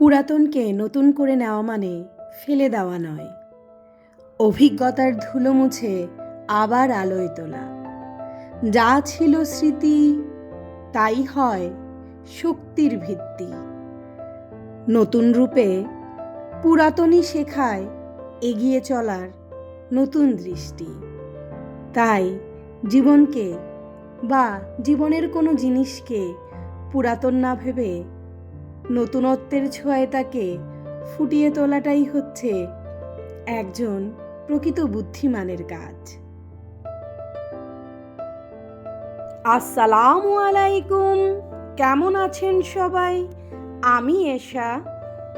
পুরাতনকে নতুন করে নেওয়া মানে ফেলে দেওয়া নয়। অভিজ্ঞতার ধুলো মুছে আবার আলোয় তোলা। যা ছিল স্মৃতি, তাই হয় শক্তির ভিত্তি। নতুন রূপে পুরাতনই শেখায় এগিয়ে চলার নতুন দৃষ্টি। তাই জীবনকে বা জীবনের কোনো জিনিসকে পুরাতন না ভেবে নতুনত্বের ছোঁয়ায় তাকে ফুটিয়ে তোলাটাই হচ্ছে একজন প্রকৃত বুদ্ধিমানের কাজ। আসসালামু আলাইকুম। কেমন আছেন সবাই? আমি Esha.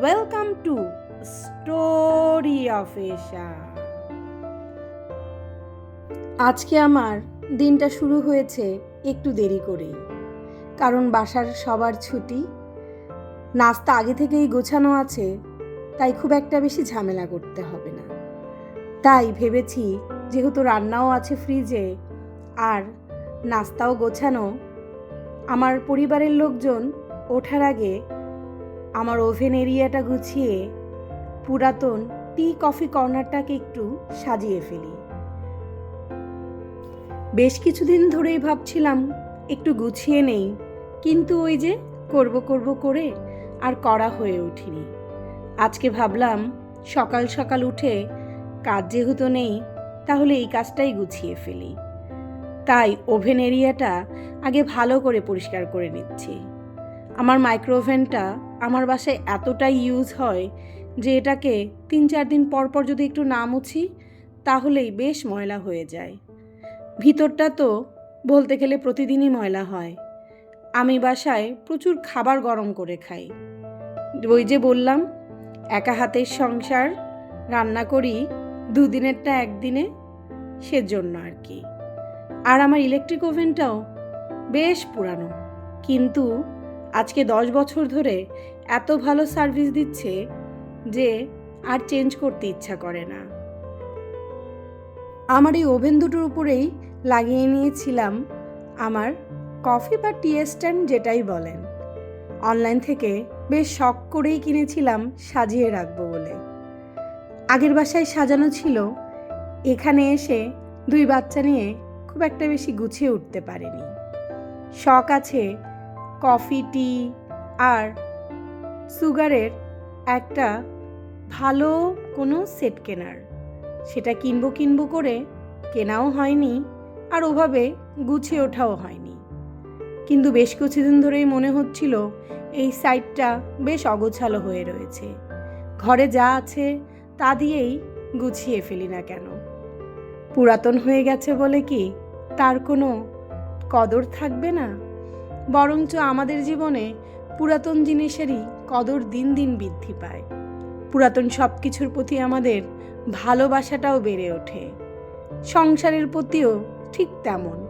Welcome to story of Esha আজকে আমার দিনটা শুরু হয়েছে একটু দেরি করেই, কারণ বাসার সবার ছুটি নাস্তা আগে থেকেই গোছানো আছে, তাই খুব একটা বেশি ঝামেলা করতে হবে না। তাই ভেবেছি, যেহেতু রান্নাও আছে ফ্রিজে, আর নাস্তাও গোছানো, আমার পরিবারের লোকজন ওঠার আগে আমার ওভেন এরিয়াটা গুছিয়ে পুরাতন টি কফি কর্নারটাকে একটু সাজিয়ে ফেলি। বেশ কিছুদিন ধরেই ভাবছিলাম, একটু গুছিয়ে নেই, কিন্তু ওই যে করব করব করে আর করা হয়ে ওঠেনি আজকে ভাবলাম, সকাল সকাল উঠে কাজ যেহেতু নেই, তাহলে এই কাজটাই গুছিয়ে ফেলি। তাই ওভেন এরিয়াটা আগে ভালো করে পরিষ্কার করে নিচ্ছি। আমার মাইক্রো ওভেনটা আমার বাসায় এতটাই ইউজ হয় যে এটাকে তিন চার দিন পর পর যদি একটু না মুছি, তাহলেই বেশ ময়লা হয়ে যায়। ভিতরটা তো বলতে গেলে প্রতিদিনই ময়লা হয়। আমি বাসায় প্রচুর খাবার গরম করে খাই। ওই যে বললাম, একা হাতের সংসার, রান্না করি, দুদিনেরটা একদিনে, সেজন্য আর কি। আর আমার ইলেকট্রিক ওভেনটাও বেশ পুরানো, কিন্তু আজকে দশ বছর ধরে এত ভালো সার্ভিস দিচ্ছে যে আর চেঞ্জ করতে ইচ্ছা করে না। আমার এই ওভেন দুটোর উপরেই লাগিয়ে নিয়েছিলাম আমার কফি বা টি স্ট্যান্ড যেটাই বলেন। অনলাইন থেকে বেশ শখ করেই কিনেছিলাম সাজিয়ে রাখব বলে। আগের বাসায় সাজানো ছিল, এখানে এসে দুই বাচ্চা নিয়ে খুব একটা বেশি গুছিয়ে উঠতে পারেনি। শখ আছে কফি, টি আর সুগারের একটা ভালো কোনো সেট কেনার। সেটা কিনবো কিনবো করে কেনাও হয়নি আর ওভাবে গুছিয়ে ওঠাও হয়নি। কিন্তু বেশ কিছুদিন ধরেই মনে হচ্ছিল এই সাইডটা বেশ অগোছালো হয়ে রয়েছে। ঘরে যা আছে তা দিয়েই গুছিয়ে ফেলি না কেন। পুরাতন হয়ে গেছে বলে কি তার কোনো কদর থাকবে না? বরঞ্চ আমাদের জীবনে পুরাতন জিনিসেরই কদর দিন দিন বৃদ্ধি পায়। পুরাতন সব কিছুর প্রতি আমাদের ভালোবাসাটাও বেড়ে ওঠে। সংসারের প্রতিও ঠিক তেমন।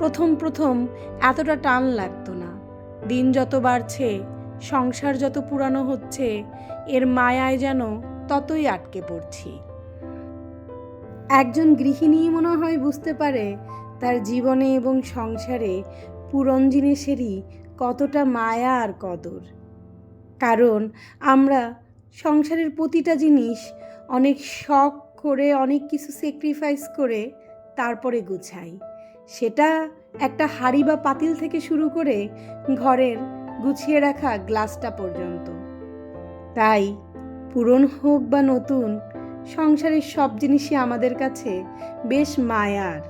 প্রথম প্রথম এতটা টান লাগতো না। দিন যত বাড়ছে, সংসার যত পুরানো হচ্ছে, এর মায়ায় যেন ততই আটকে পড়ছি। একজন গৃহিণী মনে হয় বুঝতে পারে তার জীবনে এবং সংসারে পুরন জিনিসেরই কতটা মায়া আর কদর। কারণ আমরা সংসারের প্রতিটা জিনিস অনেক শখ করে, অনেক কিছু স্যাক্রিফাইস করে তারপরে গুছাই। সেটা একটা হাড়ি বা পাতিল থেকে শুরু করে ঘরের গুছিয়ে রাখা গ্লাসটা পর্যন্ত। তাই পুরন হোক বা নতুন, সংসারের সব জিনিসই আমাদের কাছে বেশ মায়ার।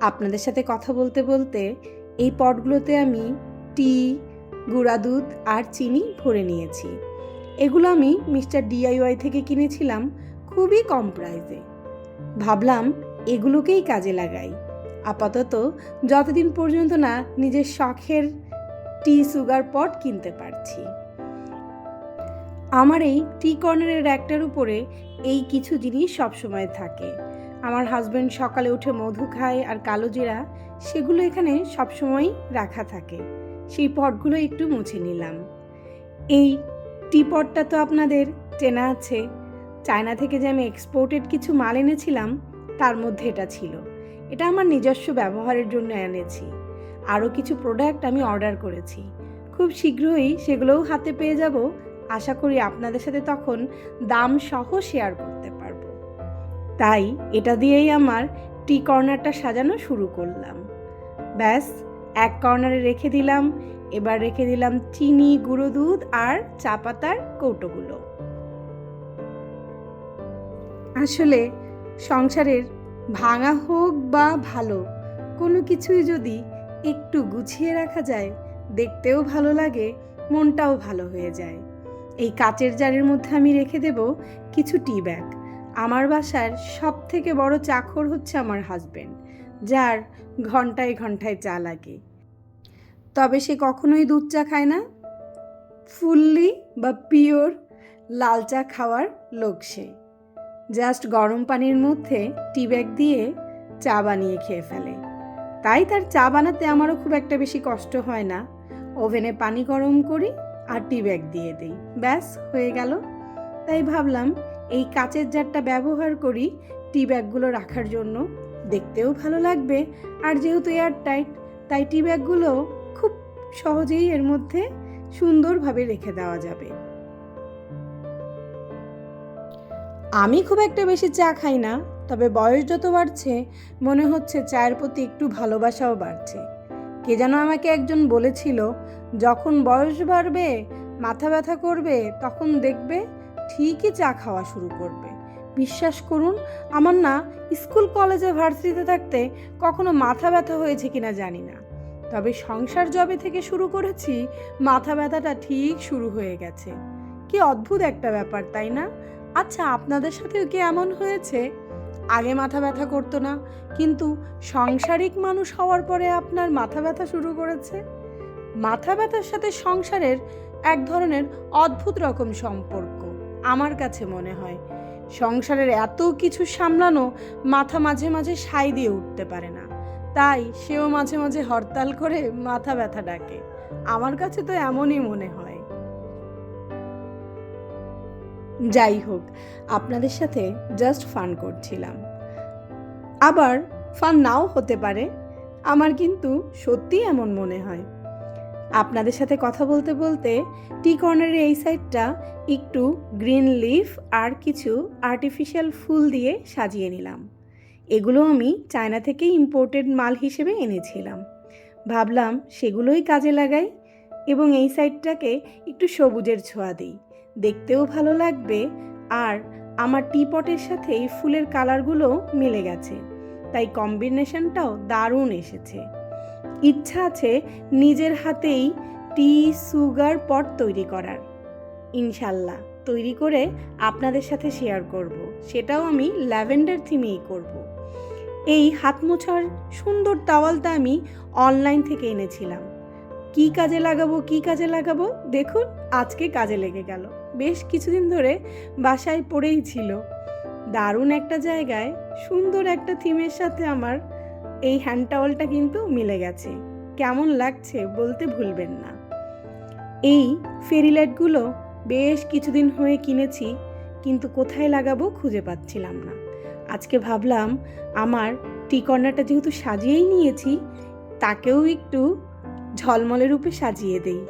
আপনাদের সাথে কথা বলতে বলতে এই পটগুলোতে আমি টি, গুঁড়া দুধ আর চিনি ভরে নিয়েছি। এগুলো আমি মিস্টার ডিআইওয়াই থেকে কিনেছিলাম খুবই কম প্রাইসে। ভাবলাম এগুলোকেই কাজে লাগাই। আপাতত যতদিন পর্যন্ত না নিজের শখের টি সুগার পট কিনতে পারছি। আমার এই টি কর্নারের একটার উপরে এই কিছু জিনিস সবসময় থাকে। আমার হাজব্যান্ড সকালে উঠে মধু খায় আর কালো জিরা সেগুলো এখানে সবসময় রাখা থাকে। সেই পটগুলো একটু মুছে নিলাম। এই টি পটটা তো আপনাদের চেনা আছে। চায়না থেকে যে আমি এক্সপোর্টেড কিছু মাল এনেছিলাম, তার মধ্যে এটা ছিল। এটা আমার নিজস্ব ব্যবহারের জন্য এনেছি। আরও কিছু প্রোডাক্ট আমি অর্ডার করেছি। খুব শীঘ্রই সেগুলোও হাতে পেয়ে যাব। আশা করি আপনাদের সাথে তখন দাম সহ শেয়ার করতে পারব। তাই এটা দিয়েই আমার টি কর্নারটা সাজানো শুরু করলাম। ব্যাস, এক কর্নারে রেখে দিলাম। এবার রেখে দিলাম চিনি, গুঁড়ো দুধ আর চা পাতার কৌটোগুলো। আসলে সংসারের ভাঙা হোক বা ভালো, কোনো কিছুই যদি একটু গুছিয়ে রাখা যায়, দেখতেও ভালো লাগে, মনটাও ভালো হয়ে যায়। এই কাচের জারের মধ্যে আমি রেখে দেব কিছু টি ব্যাগ। আমার বাসার সব থেকে বড় চাকর হচ্ছে আমার হাজবেন্ড যার ঘন্টায় ঘন্টায় চা লাগে। তবে সে কখনোই দুধ চা খায় না। ফুললি বা পিওর লাল চা খাওয়ার লোক সে। জাস্ট গরম পানির মধ্যে টি ব্যাগ দিয়ে চা বানিয়ে খেয়ে ফেলে। তাই তার চা বানাতে আমারও খুব একটা বেশি কষ্ট হয় না। ওভেনে পানি গরম করি আর টি ব্যাগ দিয়ে দিই। ব্যাস, হয়ে গেল। তাই ভাবলাম এই কাচের জারটা ব্যবহার করি টি ব্যাগগুলো রাখার জন্য। দেখতেও ভালো লাগবে। আর যেহেতু এয়ার টাইট তাই টি ব্যাগগুলো খুব সহজেই এর মধ্যে সুন্দরভাবে রেখে দেওয়া যাবে। আমি খুব একটা বেশি চা খাই না, তবে বয়স যত বাড়ছে, মনে হচ্ছে চায়ের প্রতি একটু ভালোবাসাও বাড়ছে। কে যেন আমাকে একজন বলেছিল, যখন বয়স বাড়বে, মাথা ব্যথা করবে, তখন দেখবে ঠিকই চা খাওয়া শুরু করবে। বিশ্বাস করুন, আমার না স্কুল, কলেজে, ভার্সিটিতে থাকতে কখনো মাথা ব্যথা হয়েছে কিনা জানি না। তবে সংসার জবে থেকে শুরু করেছি, মাথা ব্যথাটা ঠিক শুরু হয়ে গেছে। কি অদ্ভুত একটা ব্যাপার, তাই না? আচ্ছা আপনাদের সাথেও কি এমন হয়েছে? আগে মাথা ব্যথা করতো না, কিন্তু সাংসারিক মানুষ হওয়ার পরে আপনার মাথা ব্যথা শুরু করেছে? মাথা ব্যথার সাথে সংসারের এক ধরনের অদ্ভুত রকম সম্পর্ক, আমার কাছে মনে হয়। সংসারের এত কিছু সামলানো মাথা মাঝে মাঝে সাই দিয়ে উঠতে পারে না, তাই সেও মাঝে মাঝে হরতাল করে মাথা ব্যথা ডাকে। আমার কাছে তো এমনই মনে হয়। যাই হোক, আপনাদের সাথে জাস্ট ফান করছিলাম। আবার ফান নাও হতে পারে, আমার কিন্তু সত্যি এমন মনে হয়। আপনাদের সাথে কথা বলতে বলতে টি কর্নারের এই সাইডটা একটু গ্রিন লিফ আর কিছু আর্টিফিশিয়াল ফুল দিয়ে সাজিয়ে নিলাম। এগুলো আমি চায়না থেকে ইম্পোর্টেড মাল হিসেবে এনেছিলাম। ভাবলাম সেগুলোই কাজে লাগাই এবং এই সাইডটাকে একটু সবুজের ছোঁয়া দিই। দেখতেও ভালো লাগবে আর আমার টি পটের সাথে এই ফুলের কালারগুলো মিলে গেছে তাই কম্বিনেশনটাও দারুণ এসেছে ইচ্ছা আছে নিজের হাতেই টি সুগার পট তৈরি করার ইনশাল্লাহ তৈরি করে আপনাদের সাথে শেয়ার করব। সেটাও আমি ল্যাভেন্ডার থিমেই করব। এই হাত মোছার সুন্দর তাওয়ালটা আমি অনলাইন থেকে এনেছিলাম কি কাজে লাগাবো, কি কাজে লাগাবো? দেখুন, আজকে কাজে লেগে গেল। বেশ কিছুদিন ধরে বাসায় পড়েই ছিল। দারুণ একটা জায়গায়, সুন্দর একটা থিমের সাথে আমার এই হ্যান্ড টাওয়ালটা কিন্তু মিলে গেছে। কেমন লাগছে বলতে ভুলবেন না। এই ফেরি লাইটগুলো বেশ কিছুদিন হয়ে কিনেছি, কিন্তু কোথায় লাগাবো খুঁজে পাচ্ছিলাম না। আজকে ভাবলাম, আমার টি যেহেতু সাজিয়েই নিয়েছি, তাকেও একটু ঝলমলে রূপে সাজিয়ে দেই।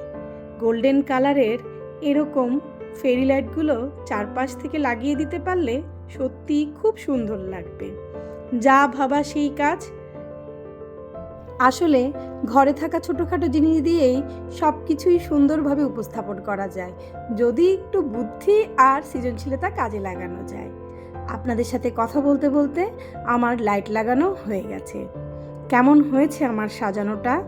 গোল্ডেন কালারের এরকম ফেরি লাইটগুলো চারপাশ থেকে লাগিয়ে দিতে পারলে সত্যি খুব সুন্দর লাগবে। যা ভাবা সেই কাজ। আসলে ঘরে থাকা ছোটোখাটো জিনিস দিয়েই সব কিছুই সুন্দরভাবে উপস্থাপন করা যায়, যদি একটু বুদ্ধি আর সৃজনশীলতা কাজে লাগানো যায়। আপনাদের সাথে কথা বলতে বলতে আমার লাইট লাগানো হয়ে গেছে। কেমন হয়েছে আমার সাজানোটা?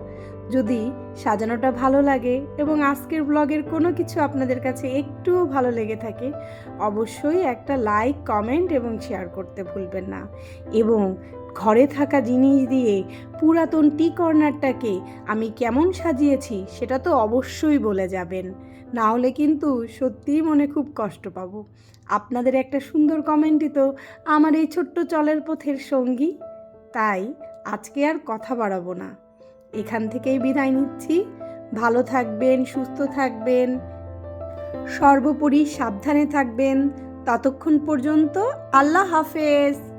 যদি সাজানোটা ভালো লাগে এবং আজকের ব্লগের কোনো কিছু আপনাদের কাছে একটুও ভালো লেগে থাকে, অবশ্যই একটা লাইক, কমেন্ট এবং শেয়ার করতে ভুলবেন না। এবং ঘরে থাকা জিনিস দিয়ে পুরাতন টি কর্নারটাকে আমি কেমন সাজিয়েছি সেটা তো অবশ্যই বলে যাবেন। না হলে কিন্তু সত্যিই মনে খুব কষ্ট পাবো। আপনাদের একটা সুন্দর কমেন্টই তো আমার এই ছোট্ট চলের পথের সঙ্গী। তাই আজকে আর কথা বাড়াবো না। এখান থেকেই বিদায় নিচ্ছি। ভালো থাকবেন, সুস্থ থাকবেন। সর্বোপরি সাবধানে থাকবেন। ততক্ষণ পর্যন্ত আল্লাহ হাফেজ।